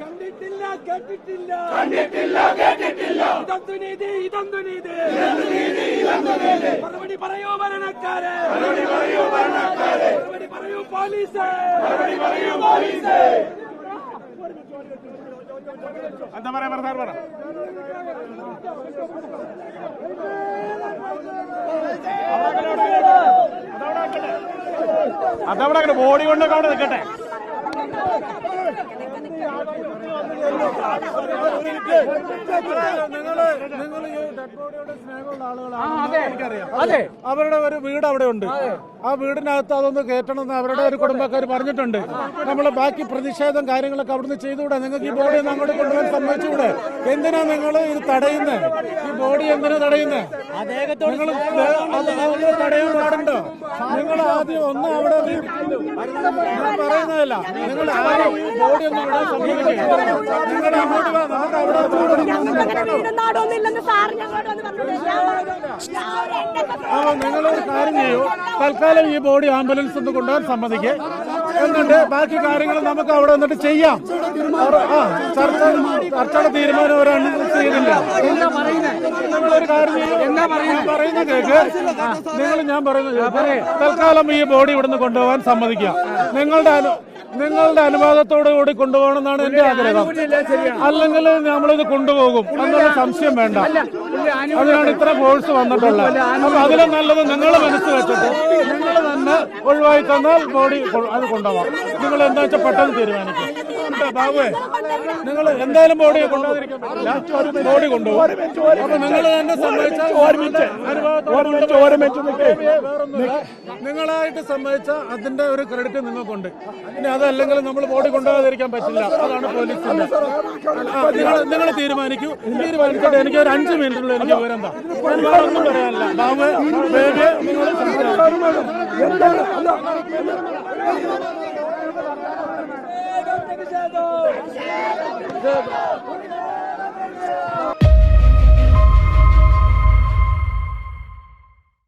കണ്ടിട്ടില്ല കേട്ടിട്ടില്ല കണ്ടിട്ടില്ല കേട്ടിട്ടില്ല ഇതൊന്നു നീതി ഇതൊന്നു നീതി മറുപടി പറയൂ ഭരണക്കാരെ മറുപടി പറയൂ ഭരണക്കാരെ മറുപടി പറയൂ പോലീസ് മറുപടി പറയൂ പോലീസ് എന്താ പറയാ പറ പറ അതവിടെ അങ്ങനെ ബോഡി കൊണ്ടൊക്കെ അവിടെ നിൽക്കട്ടെ നിങ്ങൾ നിങ്ങൾ അതെ. അവരുടെ ഒരു വീട് അവിടെ ഉണ്ട്. ആ വീടിനകത്ത് അതൊന്ന് കയറ്റണമെന്ന് അവരുടെ ഒരു കുടുംബക്കാർ പറഞ്ഞിട്ടുണ്ട്. നമ്മൾ ബാക്കി പ്രതിഷേധം കാര്യങ്ങളൊക്കെ അവിടുന്ന് ചെയ്തുകൂടെ? നിങ്ങൾക്ക് ഈ ബോഡി ഒന്ന് അങ്ങോട്ട് കൊണ്ടുപോകാൻ സമ്മതിച്ചുകൂടെ? എന്തിനാ നിങ്ങൾ ഇത് തടയുന്നത് ഈ ബോഡി എന്തിനാ തടയുന്നത് നിങ്ങൾ തടയാൻ പാടുണ്ടോ? നിങ്ങൾ ആദ്യം ഒന്ന് അവിടെ ഞാൻ പറയുന്നതല്ല. നിങ്ങൾ ഈ ബോഡി ഒന്ന് വിടാൻ സമ്മതിക്കില്ല നിങ്ങൾ അങ്ങോട്ട് വാ നമുക്ക് അവിടെ നിങ്ങളൊരു കാര്യം ചെയ്യൂ. തൽക്കാലം ഈ ബോഡി ആംബുലൻസ് ഒന്ന് കൊണ്ടുപോകാൻ സമ്മതിക്കേ. എന്നിട്ട് ബാക്കി കാര്യങ്ങൾ നമുക്ക് അവിടെ വന്നിട്ട് ചെയ്യാം. ചർച്ച ചർച്ചയുടെ തീരുമാനം ഒരു ചെയ്യുന്നില്ല. ചെയ്തില്ല നിങ്ങളൊരു കാര്യം ചെയ്യൂ. പറയുന്ന? കേക്ക്. നിങ്ങൾ ഞാൻ പറയുന്നത് തൽക്കാലം ഈ ബോഡി ഇവിടുന്ന് കൊണ്ടുപോകാൻ സമ്മതിക്കാം. നിങ്ങളുടെ അനു- നിങ്ങളുടെ അനുവാദത്തോടു കൂടി കൊണ്ടുപോകണമെന്നാണ് എന്റെ ആഗ്രഹം. അല്ലെങ്കിൽ നമ്മളിത് കൊണ്ടുപോകും എന്നുള്ള സംശയം വേണ്ട. അതിനാണ് ഇത്ര ഫോഴ്സ് വന്നിട്ടുള്ളത്. അപ്പൊ അതിലും നല്ലത് നിങ്ങൾ മനസ്സ് വെച്ചിട്ട് നിങ്ങൾ തന്നെ ഒഴിവായി തന്നാൽ ബോഡി അത് കൊണ്ടുപോകാം നിങ്ങൾ എന്താ വെച്ചാൽ പെട്ടെന്ന് തീരുമാനിക്കും. നിങ്ങൾ എന്തായാലും ബോഡി കൊണ്ടുപോകാതിരിക്കാൻ ബോഡി കൊണ്ടുപോകും അപ്പൊ നിങ്ങൾ തന്നെ സമ്മതിച്ചാൽ നിങ്ങളായിട്ട് സമ്മതിച്ച അതിന്റെ ഒരു ക്രെഡിറ്റ് നിങ്ങൾക്കുണ്ട്. ഇനി അതല്ലെങ്കിൽ നമ്മൾ ബോഡി കൊണ്ടുപോകാതിരിക്കാൻ പറ്റില്ല. അതാണ് പോലീസിന്റെ നിങ്ങൾ നിങ്ങൾ തീരുമാനിക്കൂ. തീരുമാനിച്ചിട്ട് എനിക്ക് ഒരു അഞ്ച് മിനിറ്റിനുള്ളിൽ എനിക്ക് വിവരം വേറെ ഒന്നും പറയാനില്ല. ബാബു ബേബി നിങ്ങൾ പ്രതിഷേധം